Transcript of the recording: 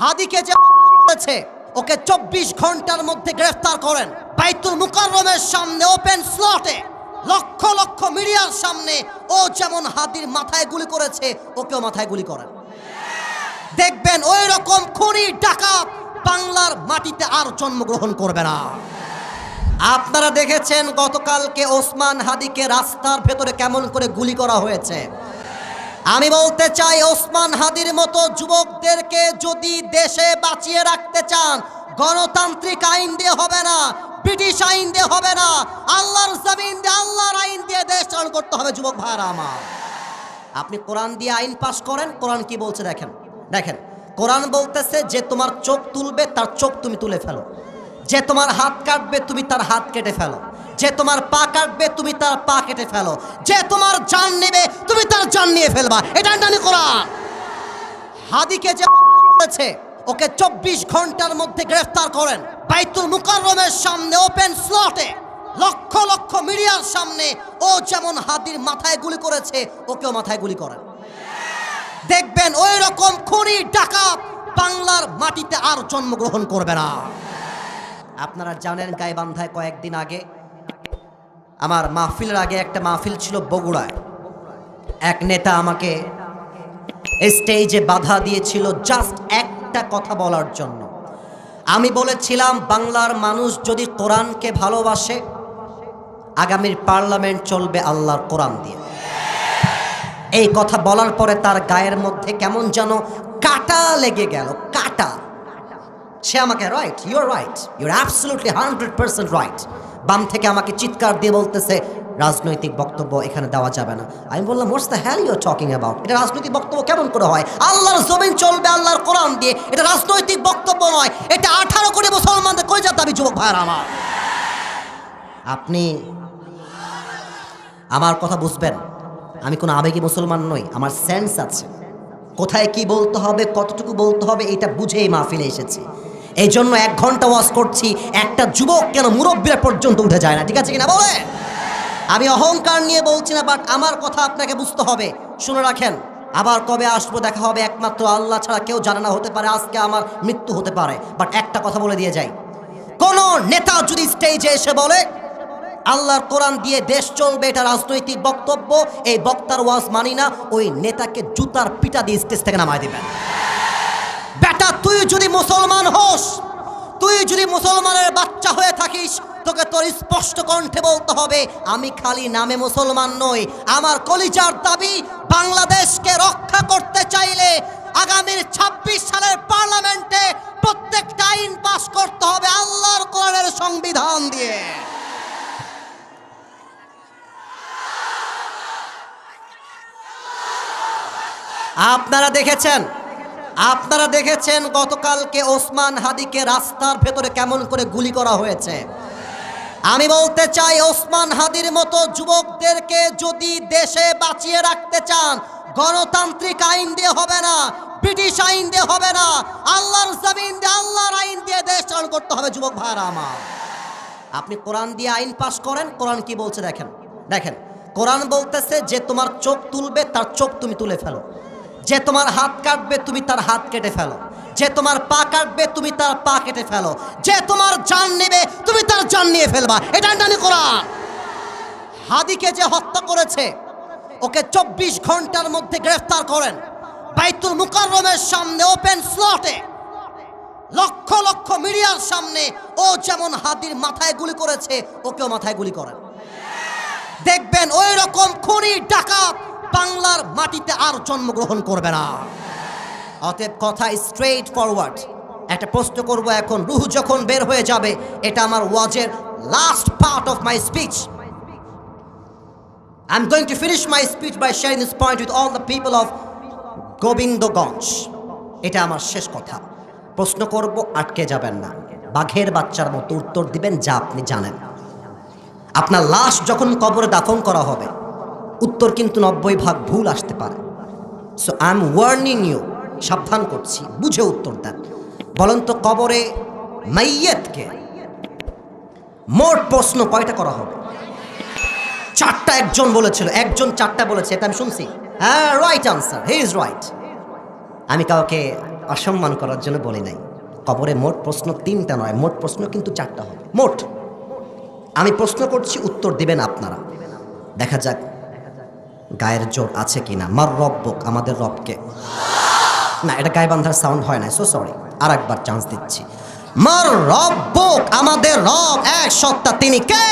হাদিকে যে করেছে, ওকে চব্বিশ ঘণ্টার মধ্যে গ্রেফতার করেন। বাইতুল মুকাররমের সামনে ওপেন স্লটে লক্ষ লক্ষ মিডিয়ার সামনে, ও যেমন হাদির মাথায় গুলি করেছে, ওকেও মাথায় গুলি করেন। দেখবেন ওই রকম খুনি ডাকাত বাংলার মাটিতে আর জন্মগ্রহণ করবে না। আপনারা দেখেছেন গতকালকে ওসমান হাদিকে রাস্তার ভেতরে কেমন করে গুলি করা হয়েছে? আমি বলতে চাই, ওসমান হাদির মতো যুবকদেরকে যদি দেশে বাঁচিয়ে রাখতে চান, গণতান্ত্রিক আইন দিয়ে হবে না, ব্রিটিশ আইন দিয়ে হবে না, আল্লাহর জমিন দিয়ে, আল্লাহর আইন দিয়ে দেশ চালন করতে হবে, যুবক ভাইরা আমার। আপনি কোরআন দিয়ে আইন পাশ করেন, কোরআন কি বলছে দেখেন দেখেন, কোরআন বলতেছে, যে তোমার চোখ তুলবে, তার চোখ তুমি তুলে ফেলো। যে তোমার হাত কাটবে, তুমি তার হাত কেটে ফেলো। যে তোমার পা কাটবে, তুমি তার পা কেটে ফেলো। যে তোমার জান নেবে, তুমি তার জান নিয়ে ফেলবা। এটা জানি কোরআন। হাদিকে যে করেছে, ওকে চব্বিশ ঘণ্টার মধ্যে গ্রেফতার করেন। বাইতুল মুকাররমের সামনে ওপেন স্লটে লক্ষ লক্ষ মিডিয়ার সামনে, ও যেমন হাদির মাথায় গুলি করেছে, ওকেও মাথায় গুলি করেন। দেখবেন ওই রকম খুনি, ডাকাত, বাংলার মাটিতে আর জন্মগ্রহণ করবে না। আপনারা জানেন গাইবান্ধায় কয়েকদিন আগে আমার মাহফিলের আগে একটা মাহফিল ছিল বগুড়ায়। এক নেতা আমাকে স্টেজে বাধা দিয়েছিল জাস্ট একটা কথা বলার জন্য। আমি বলেছিলাম, বাংলার মানুষ যদি কোরআনকে ভালোবাসে, আগামীর পার্লামেন্ট চলবে আল্লাহর কোরআন দিয়ে। এই কথা বলার পরে তার গায়ের মধ্যে কেমন যেন কাটা লেগে গেল, কাটা। সে আমাকে right you're right you're absolutely hundred percent right বাম থেকে আমাকে চিৎকার দিয়ে বলতেছে, রাজনৈতিক বক্তব্য এখানে দেওয়া যাবে না। আমি বললাম what's the hell you're talking about এটা রাজনৈতিক বক্তব্য কেমন করে হয়? আল্লাহর জমিন চলবে আল্লাহর কোরআন দিয়ে। এটা রাজনৈতিক বক্তব্য নয়। এটা আঠারো কোটি মুসলমানদের কই যা দাবি যুবক ভাইয়ের আমার? আপনি আমার কথা বুঝবেন। আমি কোনো আবেগী মুসলমান নই, আমার সেন্স আছে। কোথায় কি বলতে হবে, কতটুকু বলতে হবে, এটা বুঝেই মাহফিলে এসেছি। এই জন্য এক ঘণ্টা ওয়াজ করছি। একটা যুবক কেন মুরব্বীরা পর্যন্ত উঠে যায় না, ঠিক আছে কিনা বলে আমি অহংকার নিয়ে বলছি না বাট আমার কথা আপনাকে বুঝতে হবে। শুনে রাখেন, আবার কবে আসব দেখা হবে, একমাত্র আল্লাহ ছাড়া কেউ জানে না, হতে পারে আজকে আমার মৃত্যু হতে পারে। বাট একটা কথা বলে দিয়ে যাই। কোন নেতা যদি স্টেজে এসে বলে, আল্লাহর কোরআন দিয়ে দেশ চলবে, এটা রাজনৈতিক বক্তব্য, এই বক্তার ওয়াজ মানি না, ওই নেতাকে জুতার পিটা দিয়ে স্টেজ থেকে নামায় দিবেন। তুই যদি মুসলমান হোস, তুই যদি মুসলমানের বাচ্চা হয়ে থাকিস, তোকে তোর স্পষ্ট কণ্ঠে বলতে হবে, আমি খালি নামে মুসলমান নই। আমার কলিজার দাবি, বাংলাদেশকে রক্ষা করতে চাইলে আগামীর ২৬ সালের পার্লামেন্টে প্রত্যেকটা আইন পাশ করতে হবে আল্লাহর কোরআনের সংবিধান দিয়ে। আপনারা দেখেছেন আপনারা দেখেছেন গতকালকে ওসমান হাদিকে রাস্তার ভেতরে কেমন করে গুলি করা হয়েছে? আমি বলতে চাই, ওসমান হাদির মতো যুবকদেরকে যদি দেশে বাঁচিয়ে রাখতে চান, গণতান্ত্রিক আইন দিয়ে হবে না, ব্রিটিশ আইন দিয়ে হবে না, আল্লাহর জমিন দিয়ে, আল্লাহর আইন দিয়ে দেশ চালন করতে হবে, যুবক ভাইরা আমার। আপনি কোরআন দিয়ে আইন পাশ করেন, কোরআন কি বলছে দেখেন দেখেন, কোরআন বলতেছে যে তোমার চোখ তুলবে, তার চোখ তুমি তুলে ফেলো। যে তোমার হাত কাটবে, তুমি তার হাত কেটে ফেলো। যে তোমার পা কাটবে, তুমি তার পা কেটে ফেলো। যে তোমার জান নেবে, তুমি তার জান নিয়ে ফেলবা। এটা জানি কোরআন হাদিকে যে হত্যা করেছে, ওকে চব্বিশ ঘণ্টার মধ্যে গ্রেফতার করেন। বাইতুল মুকাররমের সামনে ওপেন স্লটে লক্ষ লক্ষ মিডিয়ার সামনে, ও যেমন হাদির মাথায় গুলি করেছে, ওকেও মাথায় গুলি করেন। দেখবেন ওই রকম খুনি ডাকাত। বাংলার মাটিতে আর জন্মগ্রহণ করবে না। অতএব কথা স্ট্রেট ফরওয়ার্ড একটা প্রশ্ন করব এখন, রুহ যখন বের হয়ে যাবে, এটা আমার ওয়াজের last part of my speech I am going to finish my speech by sharing this point with all the people of Gobindaganj. এটা আমার শেষ কথা। প্রশ্ন করব, আটকে যাবেন না। বাঘের বাচ্চার মতো উত্তর দিবেন যা আপনি জানেন। আপনার লাশ যখন কবরে দাফন করা হবে উত্তর কিন্তু নব্বই ভাগ ভুল আসতে পারে। So I am warning you সাবধান করছি, বুঝে উত্তর দেন। বলেন তো, কবরে মাইয়েতকে মোট প্রশ্ন কয়টা করা হবে? চারটা একজন বলেছিল, একজন চারটা বলেছে, এটা আমি শুনছি। হ্যাঁ right answer he is right আমি কাউকে অসম্মান করার জন্য বলি নাই। কবরে মোট প্রশ্ন তিনটা নয়, মোট প্রশ্ন কিন্তু চারটা হবে। মোট। আমি প্রশ্ন করছি, উত্তর দিবেন আপনারা। দেখা যাক। গায়ের জোর আছে কি না মার রব্বক আমাদের রবকে। না, এটা গায়ে বান্ধার সাউন্ড হয় না সো সরি আর একবার চান্স দিচ্ছি। মার রব্বক আমাদের রব, এক সত্তা, তিনি কে?